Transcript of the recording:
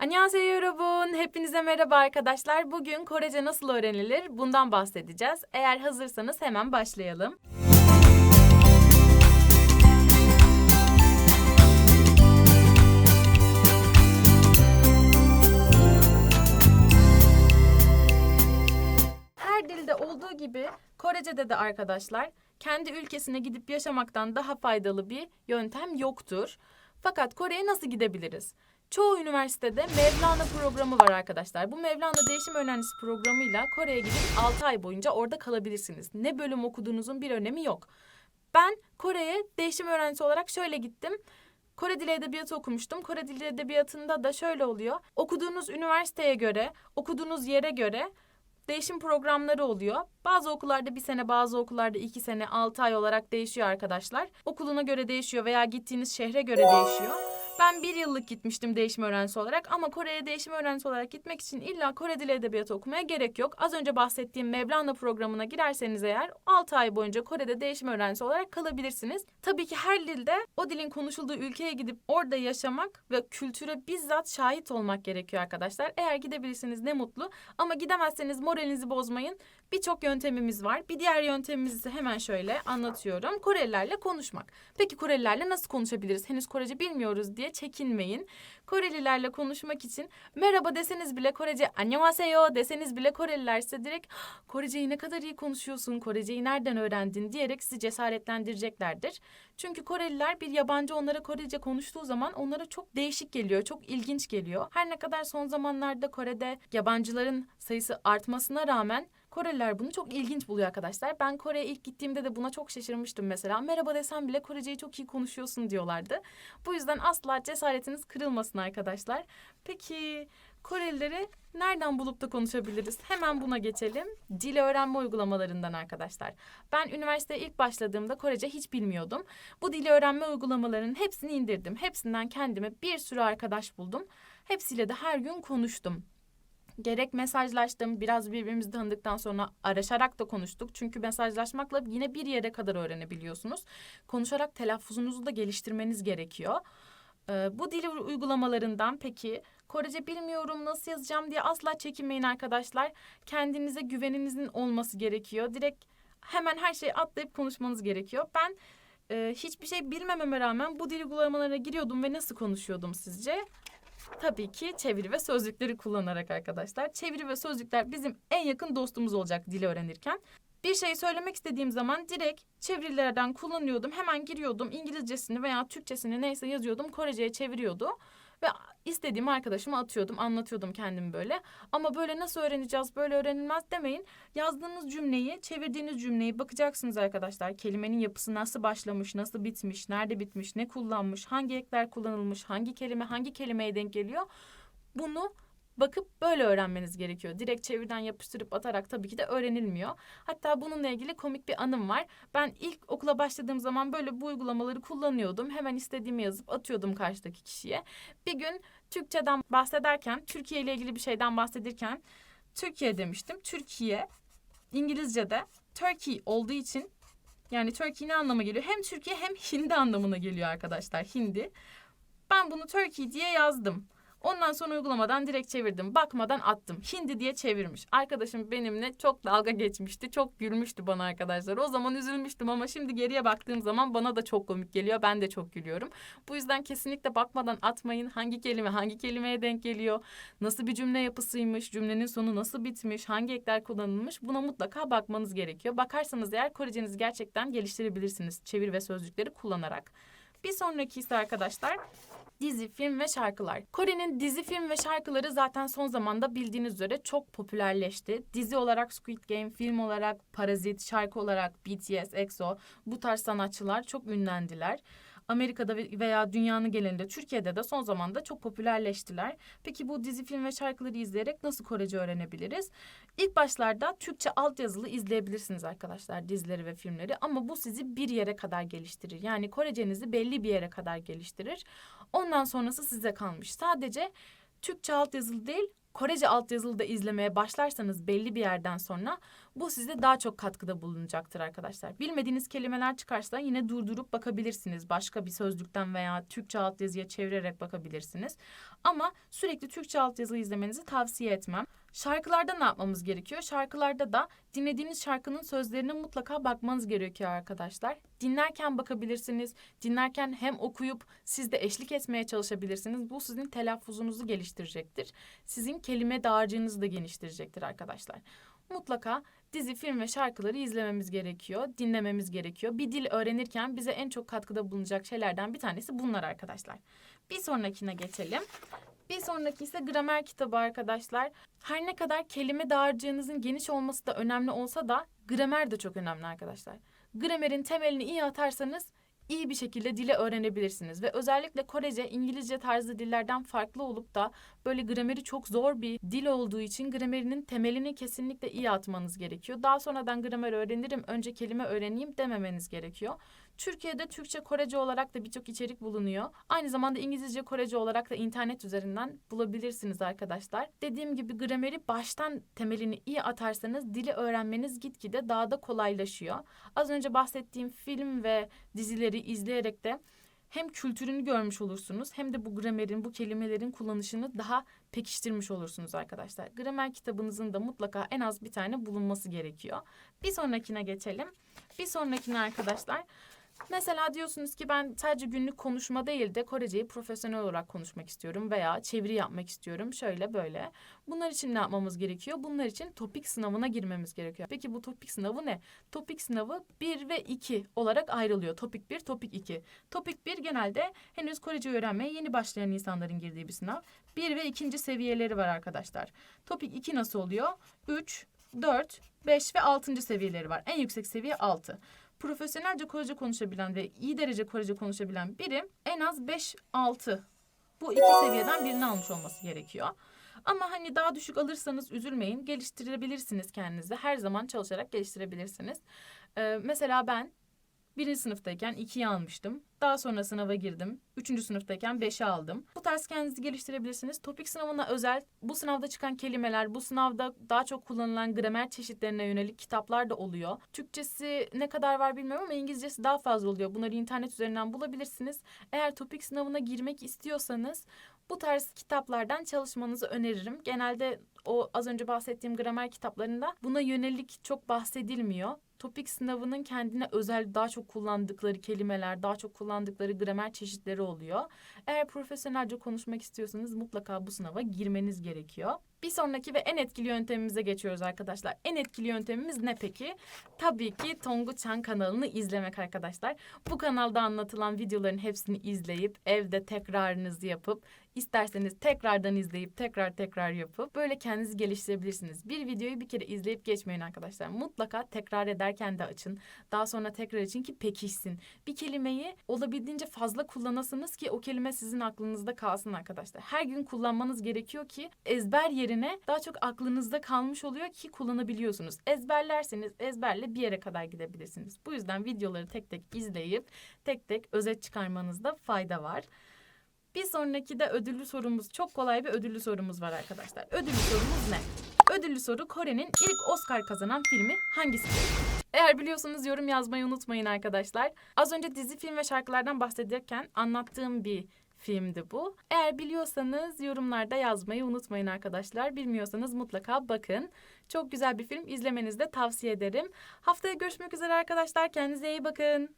Annyeonghaseyo yorobun. Hepinize merhaba arkadaşlar. Bugün Korece nasıl öğrenilir bundan bahsedeceğiz. Eğer hazırsanız hemen başlayalım. Her dilde olduğu gibi Korece'de de arkadaşlar kendi ülkesine gidip yaşamaktan daha faydalı bir yöntem yoktur. Fakat Kore'ye nasıl gidebiliriz? Çoğu üniversitede Mevlana programı var arkadaşlar. Bu Mevlana Değişim Öğrencisi programıyla Kore'ye gidip 6 ay boyunca orada kalabilirsiniz. Ne bölüm okuduğunuzun bir önemi yok. Ben Kore'ye değişim öğrencisi olarak şöyle gittim. Kore Dili Edebiyatı okumuştum. Kore Dili Edebiyatı'nda da şöyle oluyor. Okuduğunuz üniversiteye göre, okuduğunuz yere göre değişim programları oluyor. Bazı okullarda bir sene, bazı okullarda iki sene, altı ay olarak değişiyor arkadaşlar. Okuluna göre değişiyor veya gittiğiniz şehre göre değişiyor. Ben bir yıllık gitmiştim değişim öğrencisi olarak ama Kore'ye değişim öğrencisi olarak gitmek için illa Kore Dili Edebiyatı okumaya gerek yok. Az önce bahsettiğim Mevlana programına girerseniz eğer 6 ay boyunca Kore'de değişim öğrencisi olarak kalabilirsiniz. Tabii ki her dilde o dilin konuşulduğu ülkeye gidip orada yaşamak ve kültüre bizzat şahit olmak gerekiyor arkadaşlar. Eğer gidebilirsiniz ne mutlu ama gidemezseniz moralinizi bozmayın. Birçok yöntemimiz var. Bir diğer yöntemimizi ise hemen şöyle anlatıyorum. Korelilerle konuşmak. Peki Korelilerle nasıl konuşabiliriz? Henüz Korece bilmiyoruz diye çekinmeyin. Korelilerle konuşmak için merhaba deseniz bile Korece annyeonghaseyo deseniz bile Koreliler size direkt "Ah, Koreceyi ne kadar iyi konuşuyorsun, Koreceyi nereden öğrendin diyerek sizi cesaretlendireceklerdir. Çünkü Koreliler bir yabancı onlara Korece konuştuğu zaman onlara çok değişik geliyor, çok ilginç geliyor. Her ne kadar son zamanlarda Kore'de yabancıların sayısı artmasına rağmen Koreliler bunu çok ilginç buluyor arkadaşlar. Ben Kore'ye ilk gittiğimde de buna çok şaşırmıştım mesela. Merhaba desem bile Koreceyi çok iyi konuşuyorsun diyorlardı. Bu yüzden asla cesaretiniz kırılmasın arkadaşlar. Peki Korelileri nereden bulup da konuşabiliriz? Hemen buna geçelim. Dil öğrenme uygulamalarından arkadaşlar. Ben üniversiteye ilk başladığımda Korece hiç bilmiyordum. Bu dil öğrenme uygulamalarının hepsini indirdim. Hepsinden kendime bir sürü arkadaş buldum. Hepsiyle de her gün konuştum. Gerek mesajlaştım, biraz birbirimizi tanıdıktan sonra araşarak da konuştuk. Çünkü mesajlaşmakla yine bir yere kadar öğrenebiliyorsunuz. Konuşarak telaffuzunuzu da geliştirmeniz gerekiyor. Ee, bu dil uygulamalarından peki Korece bilmiyorum nasıl yazacağım diye asla çekinmeyin arkadaşlar. Kendinize güveninizin olması gerekiyor. Direkt hemen her şeyi atlayıp konuşmanız gerekiyor. Ben e, hiçbir şey bilmememe rağmen bu dil uygulamalarına giriyordum ve nasıl konuşuyordum sizce? Tabii ki çeviri ve sözlükleri kullanarak arkadaşlar. Çeviri ve sözlükler bizim en yakın dostumuz olacak dili öğrenirken. Bir şey söylemek istediğim zaman direkt çevirilerden kullanıyordum. Hemen giriyordum. İngilizcesini veya Türkçesini neyse yazıyordum. Korece'ye çeviriyordu. Ve istediğim arkadaşıma atıyordum, anlatıyordum kendimi böyle. Ama böyle nasıl öğreneceğiz, böyle öğrenilmez demeyin. Yazdığınız cümleyi, çevirdiğiniz cümleyi bakacaksınız arkadaşlar. Kelimenin yapısı nasıl başlamış, nasıl bitmiş, nerede bitmiş, ne kullanmış, hangi ekler kullanılmış, hangi kelime hangi kelimeye denk geliyor. Bunu bakıp böyle öğrenmeniz gerekiyor. Direkt çevirden yapıştırıp atarak tabii ki de öğrenilmiyor. Hatta bununla ilgili komik bir anım var. Ben ilk okula başladığım zaman böyle bu uygulamaları kullanıyordum. Hemen istediğimi yazıp atıyordum karşıdaki kişiye. Bir gün Türkçeden bahsederken, Türkiye ile ilgili bir şeyden bahsedirken Türkiye demiştim. Türkiye İngilizce'de Turkey olduğu için yani Turkey ne anlama geliyor? Hem Türkiye hem Hindi anlamına geliyor arkadaşlar. Hindi. Ben bunu Turkey diye yazdım. Ondan sonra uygulamadan direkt çevirdim. Bakmadan attım. Hindi diye çevirmiş. Arkadaşım benimle çok dalga geçmişti. Çok gülmüştü bana arkadaşlar. O zaman üzülmüştüm ama şimdi geriye baktığım zaman bana da çok komik geliyor. Ben de çok gülüyorum. Bu yüzden kesinlikle bakmadan atmayın. Hangi kelime hangi kelimeye denk geliyor? Nasıl bir cümle yapısıymış? Cümlenin sonu nasıl bitmiş? Hangi ekler kullanılmış? Buna mutlaka bakmanız gerekiyor. Bakarsanız eğer Korecenizi gerçekten geliştirebilirsiniz. Çevir ve sözlükleri kullanarak. Bir sonraki ise arkadaşlar dizi, film ve şarkılar. Kore'nin dizi, film ve şarkıları zaten son zamanda bildiğiniz üzere çok popülerleşti. Dizi olarak Squid Game, film olarak Parazit, şarkı olarak BTS, EXO bu tarz sanatçılar çok ünlendiler. Amerika'da ve- veya dünyanın genelinde, Türkiye'de de son zamanda çok popülerleştiler. Peki bu dizi, film ve şarkıları izleyerek nasıl Korece öğrenebiliriz? İlk başlarda Türkçe altyazılı izleyebilirsiniz arkadaşlar dizileri ve filmleri ama bu sizi bir yere kadar geliştirir. Yani Korecenizi belli bir yere kadar geliştirir. Ondan sonrası size kalmış. Sadece Türkçe altyazılı değil, Korece altyazılı da izlemeye başlarsanız belli bir yerden sonra bu size daha çok katkıda bulunacaktır arkadaşlar. Bilmediğiniz kelimeler çıkarsa yine durdurup bakabilirsiniz. Başka bir sözlükten veya Türkçe altyazıya çevirerek bakabilirsiniz. Ama sürekli Türkçe altyazı izlemenizi tavsiye etmem. Şarkılarda ne yapmamız gerekiyor? Şarkılarda da dinlediğiniz şarkının sözlerine mutlaka bakmanız gerekiyor arkadaşlar. Dinlerken bakabilirsiniz. Dinlerken hem okuyup siz de eşlik etmeye çalışabilirsiniz. Bu sizin telaffuzunuzu geliştirecektir. Sizin kelime dağarcığınızı da geliştirecektir arkadaşlar. Mutlaka dizi, film ve şarkıları izlememiz gerekiyor, dinlememiz gerekiyor. Bir dil öğrenirken bize en çok katkıda bulunacak şeylerden bir tanesi bunlar arkadaşlar. Bir sonrakine geçelim. Bir sonraki ise gramer kitabı arkadaşlar. Her ne kadar kelime dağarcığınızın geniş olması da önemli olsa da gramer de çok önemli arkadaşlar. Gramerin temelini iyi atarsanız iyi bir şekilde dili öğrenebilirsiniz. Ve özellikle Korece, İngilizce tarzı dillerden farklı olup da böyle grameri çok zor bir dil olduğu için gramerinin temelini kesinlikle iyi atmanız gerekiyor. Daha sonradan gramer öğrenirim, önce kelime öğreneyim dememeniz gerekiyor. Türkiye'de Türkçe Korece olarak da birçok içerik bulunuyor. Aynı zamanda İngilizce Korece olarak da internet üzerinden bulabilirsiniz arkadaşlar. Dediğim gibi grameri baştan temelini iyi atarsanız dili öğrenmeniz gitgide daha da kolaylaşıyor. Az önce bahsettiğim film ve dizileri izleyerek de hem kültürünü görmüş olursunuz hem de bu gramerin, bu kelimelerin kullanışını daha pekiştirmiş olursunuz arkadaşlar. Gramer kitabınızın da mutlaka en az bir tane bulunması gerekiyor. Bir sonrakine geçelim. Bir sonrakine arkadaşlar Mesela diyorsunuz ki ben sadece günlük konuşma değil de Koreceyi profesyonel olarak konuşmak istiyorum veya çeviri yapmak istiyorum şöyle böyle. Bunlar için ne yapmamız gerekiyor? Bunlar için topik sınavına girmemiz gerekiyor. Peki bu topik sınavı ne? Topik sınavı 1 ve 2 olarak ayrılıyor. Topik 1, topik 2. Topik 1 genelde henüz Korece öğrenmeye yeni başlayan insanların girdiği bir sınav. 1 ve 2. seviyeleri var arkadaşlar. Topik 2 nasıl oluyor? 3, 4, 5 ve 6. seviyeleri var. En yüksek seviye 6 profesyonelce Korece konuşabilen ve iyi derece Korece konuşabilen biri en az 5-6 bu iki seviyeden birini almış olması gerekiyor. Ama hani daha düşük alırsanız üzülmeyin. Geliştirebilirsiniz kendinizi. Her zaman çalışarak geliştirebilirsiniz. Ee, mesela ben Birinci sınıftayken ikiyi almıştım. Daha sonra sınava girdim. Üçüncü sınıftayken beşi aldım. Bu tarz kendinizi geliştirebilirsiniz. Topik sınavına özel bu sınavda çıkan kelimeler, bu sınavda daha çok kullanılan gramer çeşitlerine yönelik kitaplar da oluyor. Türkçesi ne kadar var bilmiyorum ama İngilizcesi daha fazla oluyor. Bunları internet üzerinden bulabilirsiniz. Eğer topik sınavına girmek istiyorsanız bu tarz kitaplardan çalışmanızı öneririm. Genelde o az önce bahsettiğim gramer kitaplarında buna yönelik çok bahsedilmiyor. Topik sınavının kendine özel daha çok kullandıkları kelimeler, daha çok kullandıkları gramer çeşitleri oluyor. Eğer profesyonelce konuşmak istiyorsanız mutlaka bu sınava girmeniz gerekiyor. Bir sonraki ve en etkili yöntemimize geçiyoruz arkadaşlar. En etkili yöntemimiz ne peki? Tabii ki Tongu Chan kanalını izlemek arkadaşlar. Bu kanalda anlatılan videoların hepsini izleyip evde tekrarınızı yapıp isterseniz tekrardan izleyip tekrar tekrar yapıp böyle kendinizi geliştirebilirsiniz. Bir videoyu bir kere izleyip geçmeyin arkadaşlar. Mutlaka tekrar ederken de açın. Daha sonra tekrar için ki pekişsin. Bir kelimeyi olabildiğince fazla kullanasınız ki o kelime sizin aklınızda kalsın arkadaşlar. Her gün kullanmanız gerekiyor ki ezber yerine daha çok aklınızda kalmış oluyor ki kullanabiliyorsunuz. Ezberlerseniz ezberle bir yere kadar gidebilirsiniz. Bu yüzden videoları tek tek izleyip tek tek özet çıkarmanızda fayda var. Bir sonraki de ödüllü sorumuz çok kolay bir ödüllü sorumuz var arkadaşlar. Ödüllü sorumuz ne? Ödüllü soru Kore'nin ilk Oscar kazanan filmi hangisidir? Eğer biliyorsanız yorum yazmayı unutmayın arkadaşlar. Az önce dizi, film ve şarkılardan bahsederken anlattığım bir filmdi bu. Eğer biliyorsanız yorumlarda yazmayı unutmayın arkadaşlar. Bilmiyorsanız mutlaka bakın. Çok güzel bir film. İzlemenizi de tavsiye ederim. Haftaya görüşmek üzere arkadaşlar. Kendinize iyi bakın.